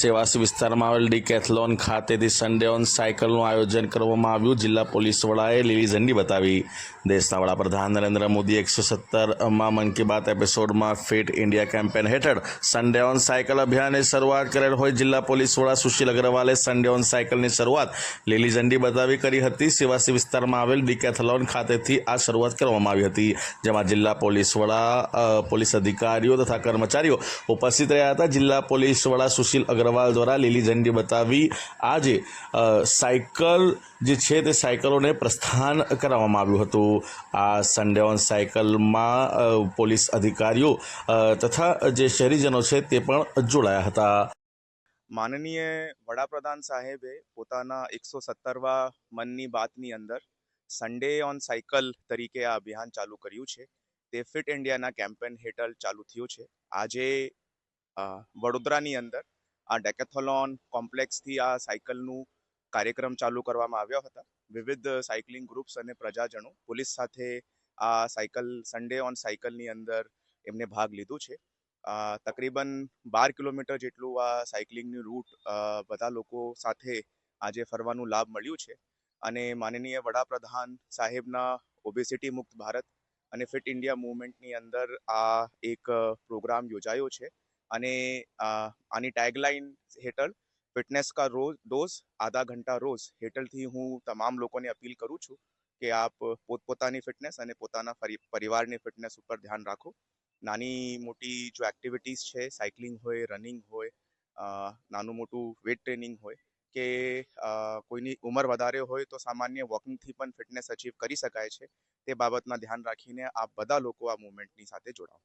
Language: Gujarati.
સેવાસી વિસ્તારમાં આવેલ ડીકેથલોન ખાતેથી સન્ડે ઓન સાયકલનું આયોજન કરવામાં આવ્યું. જિલ્લા પોલીસ વડાએ લીલી ઝંડી બતાવી. દેશના વડાપ્રધાન નરેન્દ્ર મોદી એકસો સત્તરમાં મન કી બાત એપિસોડમાં ફિટ ઇન્ડિયા કેમ્પેન હેઠળ સન્ડે ઓન સાયકલ અભિયાનની શરૂઆત કરેલ હોય. જિલ્લા પોલીસ વડા સુશીલ અગ્રવાલે સન્ડે ઓન સાયકલની શરૂઆત લીલી ઝંડી બતાવી કરી હતી. સેવાસી વિસ્તારમાં આવેલ ડીકેથલોન ખાતેથી આ શરૂઆત કરવામાં આવી હતી જેમાં જિલ્લા પોલીસ વડા અ, પોલીસ અધિકારીઓ તથા કર્મચારીઓ ઉપસ્થિત રહ્યા હતા. જિલ્લા પોલીસ વડા સુશીલ અગ્રવાલ દ્વારા લીલી ઝંડી બતાવી આજે સાયકલ જે છે તે સાયકલોને પ્રસ્થાન કરાવવામાં આવ્યું હતું. આ સન્ડે ઓન સાયકલમાં પોલીસ અધિકારીઓ તથા જે શહેરીજનો છે તે પણ જોડાયા હતા. માનનીય વડાપ્રધાન સાહેબે પોતાના એકસો સત્તરવા મનની બાતની અંદર સન્ડે ઓન સાયકલ તરીકે આ અભિયાન ચાલુ કર્યું છે. તે ફિટ ઇન્ડિયાના કેમ્પેન હેઠળ ચાલુ થયું છે. આજે વડોદરાની અંદર આ ડેકેથોલોન કોમ્પ્લેક્સથી આ સાયકલનું કાર્યક્રમ ચાલુ કરવામાં આવ્યા હતા. વિવિધ સાયકલિંગ ગ્રુપ્સ અને પ્રજાજનો પોલીસ સાથે આ સાયકલ સન્ડે ઓન સાયકલની અંદર એમને ભાગ લીધું છે. તકરીબન બાર કિલોમીટર જેટલું આ સાયકલિંગની રૂટ બધા લોકો સાથે આજે ફરવાનું લાભ મળ્યું છે. અને માનનીય વડાપ્રધાન સાહેબના ઓબેસિટી મુક્ત ભારત અને ફિટ ઇન્ડિયા મુવમેન્ટની અંદર આ એક પ્રોગ્રામ યોજાયો છે. અને આની ટેગલાઇન હેઠળ ફિટનેસ કા રોજ ડોઝ આધા ઘંટા રોજ હેઠળથી હું તમામ લોકોને અપીલ કરું છું કે આપ પોતપોતાની ફિટનેસ અને પોતાના પરિવારની ફિટનેસ ઉપર ધ્યાન રાખો. નાની મોટી જો એક્ટિવિટીઝ છે સાયકલિંગ હોય રનિંગ હોય નાનું મોટું વેટ ટ્રેનિંગ હોય કે કોઈની ઉંમર વધારે હોય તો સામાન્ય વોકિંગથી પણ ફિટનેસ અચીવ કરી શકાય છે. તે બાબતમાં ધ્યાન રાખીને આપ બધા લોકો આ મુવમેન્ટની સાથે જોડાઓ.